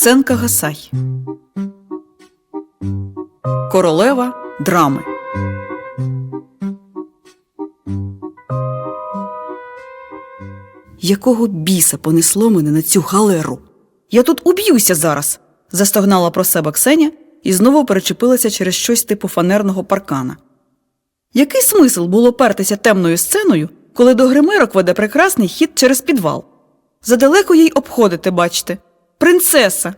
Ксенка Гасай. Королева драми. Якого біса понесло мене на цю галеру? Я тут уб'юся зараз. застогнала про себе Ксеня і знову перечепилася через щось типу фанерного паркана. Який смисл було пертися темною сценою, коли до гримерок веде прекрасний хід через підвал? Задалеко їй обходити, бачите. Принцеса.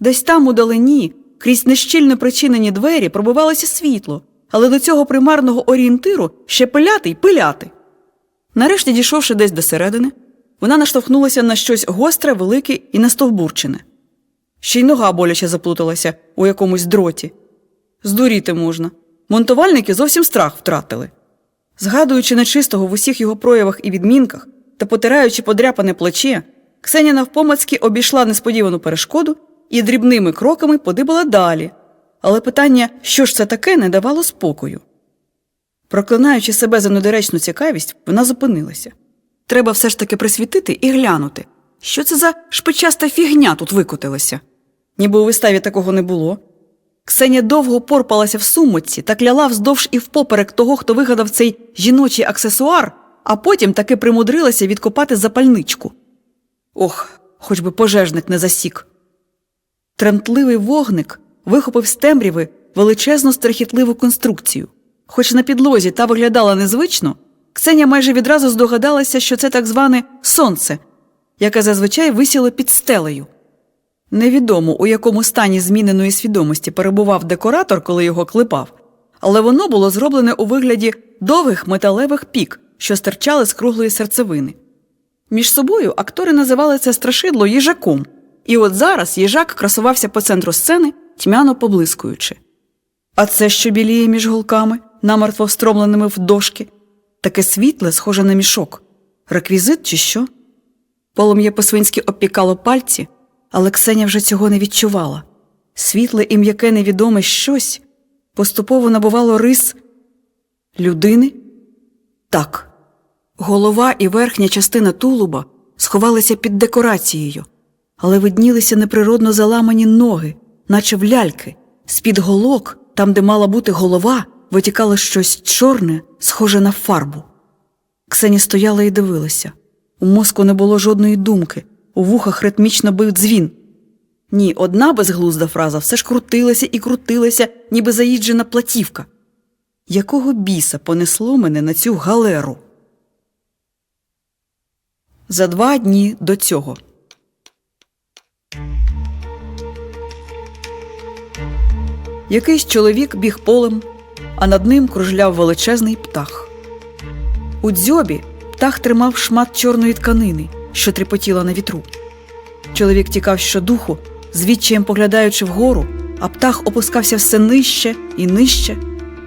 Десь там удалині, крізь нещільно причинені двері, пробивалося світло, але до цього примарного орієнтиру ще пиляти й пиляти. Нарешті, дійшовши десь до середини, вона наштовхнулася на щось гостре, велике і настовбурчене. Ще й нога боляче заплуталася у якомусь дроті. Здуріти можна. Монтувальники зовсім страх втратили. Згадуючи нечистого в усіх його проявах і відмінках та потираючи подряпане плече, Ксеня навпомацьки обійшла несподівану перешкоду і дрібними кроками подибала далі. Але питання, що ж це таке, не давало спокою. Проклинаючи себе за недоречну цікавість, вона зупинилася. Треба все ж таки присвітити і глянути, що це за шпичаста фігня тут викотилася. Ніби у виставі такого не було. Ксеня довго порпалася в сумочці та кляла вздовж і впоперек того, хто вигадав цей жіночий аксесуар, а потім таки примудрилася відкопати запальничку. Ох, хоч би пожежник не засік. Тремтливий вогник вихопив з темряви величезну страхітливу конструкцію. Хоч на підлозі та виглядала незвично, Ксеня майже відразу здогадалася, що це так зване сонце, яке зазвичай висіло під стелею. Невідомо, у якому стані зміненої свідомості перебував декоратор, коли його клепав, але воно було зроблене у вигляді довгих металевих пік, що стирчали з круглої серцевини. Між собою актори називали це страшидло їжаком, і от зараз їжак красувався по центру сцени, тьмяно поблискуючи. А це що біліє між голками, намертво встромленими в дошки, таке світле, схоже на мішок, реквізит чи що? Полум'я по-свинськи обпікало пальці, але Ксеня вже цього не відчувала. Світле і м'яке невідоме щось поступово набувало рис людини? Так. Голова і верхня частина тулуба сховалися під декорацією, але виднілися неприродно заламані ноги, наче в ляльки. З-під голок, там, де мала бути голова, витікало щось чорне, схоже на фарбу. Ксені стояла і дивилася. У мозку не було жодної думки, у вухах ритмічно бив дзвін. Ні, одна безглузда фраза все ж крутилася і крутилася, ніби заїжджена платівка. Якого біса понесло мене на цю галеру? За два дні до цього. Якийсь чоловік біг полем, а над ним кружляв величезний птах. У дзьобі птах тримав шмат чорної тканини, що тріпотіла на вітру. Чоловік тікав щодуху, звідчаєм поглядаючи вгору, а птах опускався все нижче і нижче.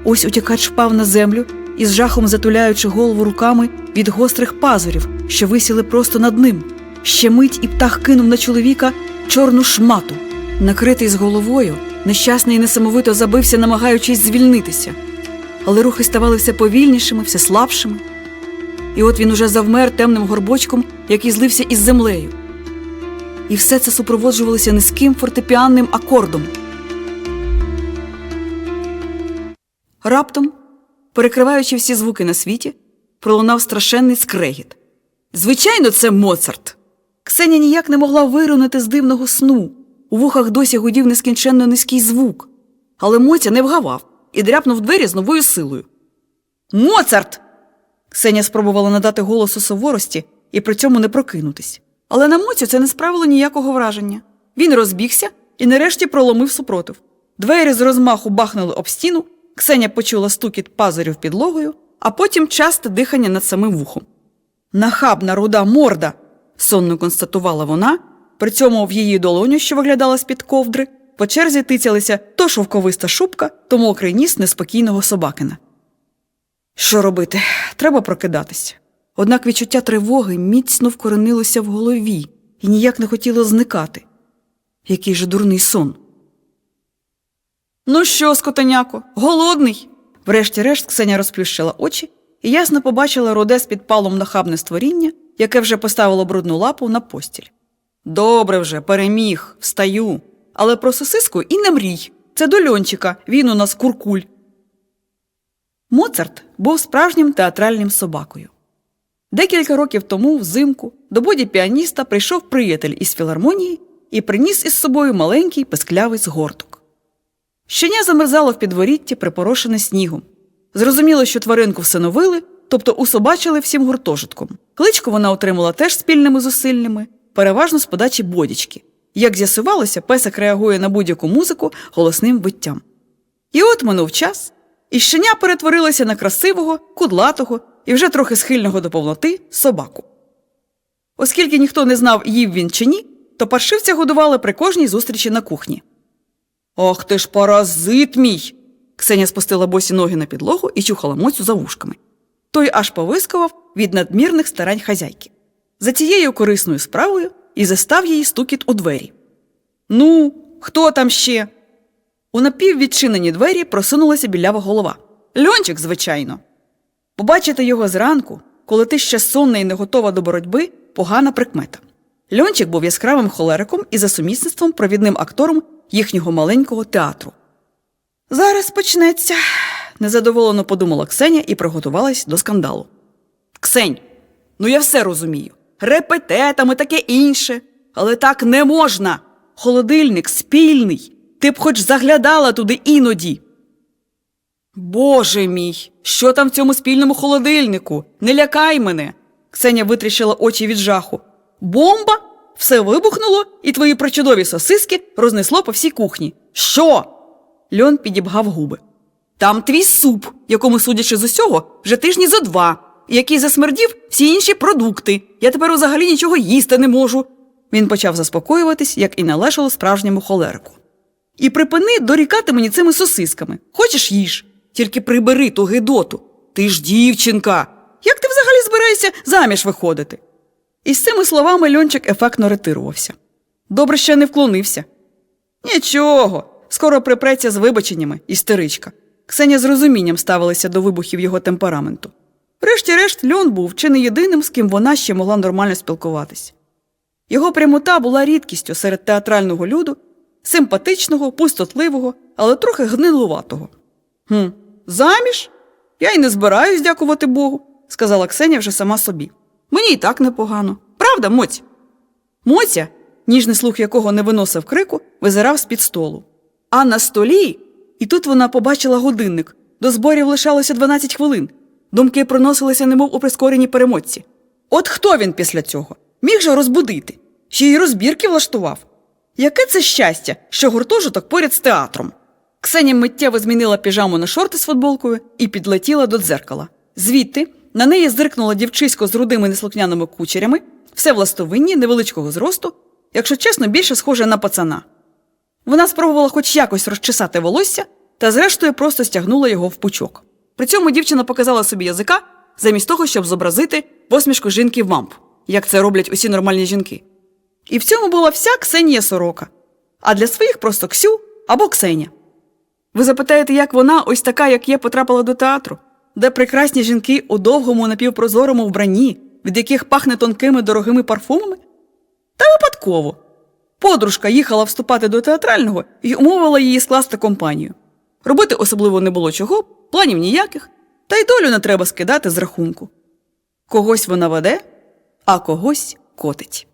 Ось утікач впав на землю і з жахом затуляючи голову руками від гострих пазурів, що висіли просто над ним. Ще мить і птах кинув на чоловіка чорну шмату. Накритий з головою, нещасний несамовито забився, намагаючись звільнитися. Але рухи ставали все повільнішими, все слабшими. І от він уже завмер темним горбочком, який злився із землею. І все це супроводжувалося низьким фортепіанним акордом. Раптом, перекриваючи всі звуки на світі, пролунав страшенний скрегіт. Звичайно, це Моцарт. Ксеня ніяк не могла вирунути з дивного сну. У вухах досі гудів нескінченно низький звук. Але Моця не вгавав і дряпнув двері з новою силою. Моцарт! Ксеня спробувала надати голосу суворості і при цьому не прокинутись. Але на Моцю це не справило ніякого враження. Він розбігся і нарешті проломив супротив. Двері з розмаху бахнули об стіну, Ксеня почула стукіт пазурів підлогою, а потім часте дихання над самим вухом. Нахабна руда морда, сонно констатувала вона, при цьому в її долоню, що виглядала з-під ковдри, по черзі тицялися то шовковиста шубка, то мокрий ніс неспокійного собакина. Що робити? Треба прокидатись. Однак відчуття тривоги міцно вкоренилося в голові і ніяк не хотіло зникати. Який же дурний сон. Ну що, скотеняко, голодний? Врешті-решт Ксеня розплющила очі і ясно побачила роде з підпалом нахабне створіння, яке вже поставило брудну лапу на постіль. Добре вже, переміг, встаю. Але про сосиску і не мрій. Це до льончика, він у нас куркуль. Моцарт був справжнім театральним собакою. Декілька років тому, взимку, до боді піаніста прийшов приятель із філармонії і приніс із собою маленький песклявий згорток. Щеня замерзало в підворітті, припорошене снігом. Зрозуміло, що тваринку всиновили, тобто усобачили всім гуртожитком. Кличку вона отримала теж спільними зусиллями, переважно з подачі бодічки. Як з'ясувалося, песик реагує на будь-яку музику голосним виттям. І от минув час, і щеня перетворилася на красивого, кудлатого і вже трохи схильного до повноти собаку. Оскільки ніхто не знав, їв він чи ні, то паршивця годували при кожній зустрічі на кухні. Ох ти ж паразит мій. Ксеня спустила босі ноги на підлогу і чухала моцю за вушками. Той аж повискував від надмірних старань хазяйки. За цією корисною справою і застав її стукіт у двері. Ну, хто там ще? У напіввідчинені двері просунулася білява голова. Льончик, звичайно. Побачити його зранку, коли ти ще сонна і не готова до боротьби, погана прикмета. Льончик був яскравим холериком і за сумісництвом провідним актором їхнього маленького театру. Зараз почнеться, незадоволено подумала Ксеня і приготувалась до скандалу. Ксень, ну я все розумію. Репететами таке інше. Але так не можна. Холодильник спільний. Ти б хоч заглядала туди іноді. Боже мій, що там в цьому спільному холодильнику? Не лякай мене. Ксеня витріщила очі від жаху. Бомба? Все вибухнуло, і твої причудові сосиски рознесло по всій кухні. Що? Льон підібгав губи. Там твій суп, якому, судячи з усього, вже тижні зо два, який засмердів всі інші продукти. Я тепер взагалі нічого їсти не можу. Він почав заспокоюватись, як і належало справжньому холерику. І припини дорікати мені цими сосисками. Хочеш їж, тільки прибери ту гидоту. Ти ж дівчинка. Як ти взагалі збираєшся заміж виходити? І з цими словами льончик ефектно ретирувався. Добре, що не вклонився. Нічого, скоро припреться з вибаченнями, істеричка. Ксеня з розумінням ставилася до вибухів його темпераменту. Врешті-решт, льон був чи не єдиним, з ким вона ще могла нормально спілкуватись. Його прямота була рідкістю серед театрального люду, симпатичного, пустотливого, але трохи гнилуватого. Хм, заміж? Я й не збираюсь, дякувати Богу, сказала Ксеня вже сама собі. Мені й так непогано. Правда, Моць? Моця, ніжний слух якого не виносив крику, визирав з-під столу. А на столі, і тут вона побачила годинник. До зборів лишалося 12 хвилин. Думки проносилися, немов у прискореній перемотці. От хто він після цього? Міг же розбудити, ще й розбірки влаштував. Яке це щастя, що гуртожиток поряд з театром. Ксеня миттєво змінила піжаму на шорти з футболкою і підлетіла до дзеркала. Звідти на неї зиркнула дівчисько з рудими неслухняними кучерями, все властовинні, невеличкого зросту, якщо чесно, більше схоже на пацана. Вона спробувала хоч якось розчесати волосся та, зрештою, просто стягнула його в пучок. При цьому дівчина показала собі язика замість того, щоб зобразити посмішку жінки вамп, як це роблять усі нормальні жінки. І в цьому була вся Ксенія сорока, а для своїх просто Ксю або Ксеня. Ви запитаєте, як вона, ось така, як є, потрапила до театру, де прекрасні жінки у довгому напівпрозорому вбранні, від яких пахне тонкими дорогими парфумами? Та випадково. Подружка їхала вступати до театрального і умовила її скласти компанію. Робити особливо не було чого, планів ніяких, та й долю не треба скидати з рахунку. Когось вона веде, а когось котить.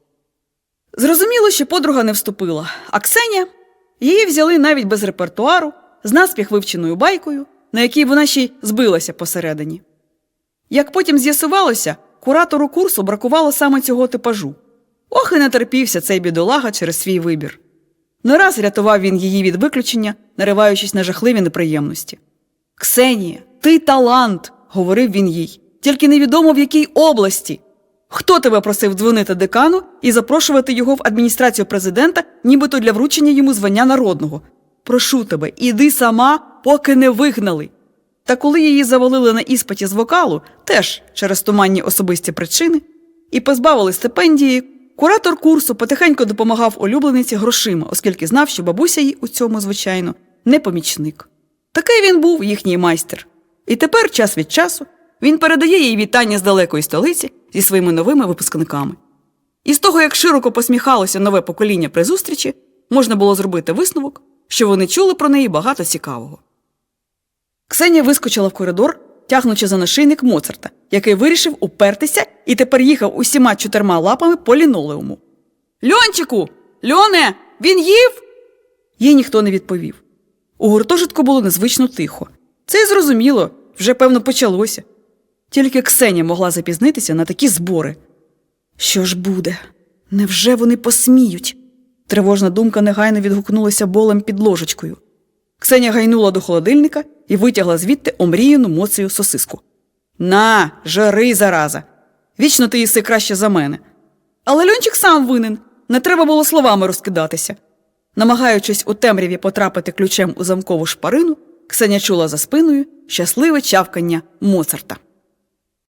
Зрозуміло, що подруга не вступила, а Ксеня її взяли навіть без репертуару, з наспіх вивченою байкою, на якій вона ще й збилася посередині. Як потім з'ясувалося, куратору курсу бракувало саме цього типажу. Ох і не терпівся цей бідолага через свій вибір. Не раз рятував він її від виключення, нариваючись на жахливі неприємності. Ксенія, ти талант, говорив він їй, тільки невідомо в якій області. Хто тебе просив дзвонити декану і запрошувати його в адміністрацію президента, нібито для вручення йому звання народного? Прошу тебе, іди сама, поки не вигнали. Та коли її завалили на іспиті з вокалу, теж через туманні особисті причини, і позбавили стипендії, куратор курсу потихеньку допомагав улюблениці грошима, оскільки знав, що бабуся їй у цьому, звичайно, не помічник. Такий він був їхній майстер. І тепер, час від часу, він передає їй вітання з далекої столиці зі своїми новими випускниками. І з того, як широко посміхалося нове покоління при зустрічі, можна було зробити висновок, що вони чули про неї багато цікавого. Ксенія вискочила в коридор, тягнучи за нашийник Моцарта, який вирішив упертися і тепер їхав усіма чотирма лапами по лінолеуму. Льончику! Льоне! Він їв? Їй ніхто не відповів. У гуртожитку було незвично тихо. Це й зрозуміло, вже певно почалося. Тільки Ксенія могла запізнитися на такі збори. Що ж буде? Невже вони посміють? Тривожна думка негайно відгукнулася болем під ложечкою. Ксенія гайнула до холодильника і витягла звідти омріяну моцею сосиску. На, жари, зараза. Вічно ти їси краще за мене. Але льончик сам винен, не треба було словами розкидатися. Намагаючись у темряві потрапити ключем у замкову шпарину, Ксеня чула за спиною щасливе чавкання Моцарта.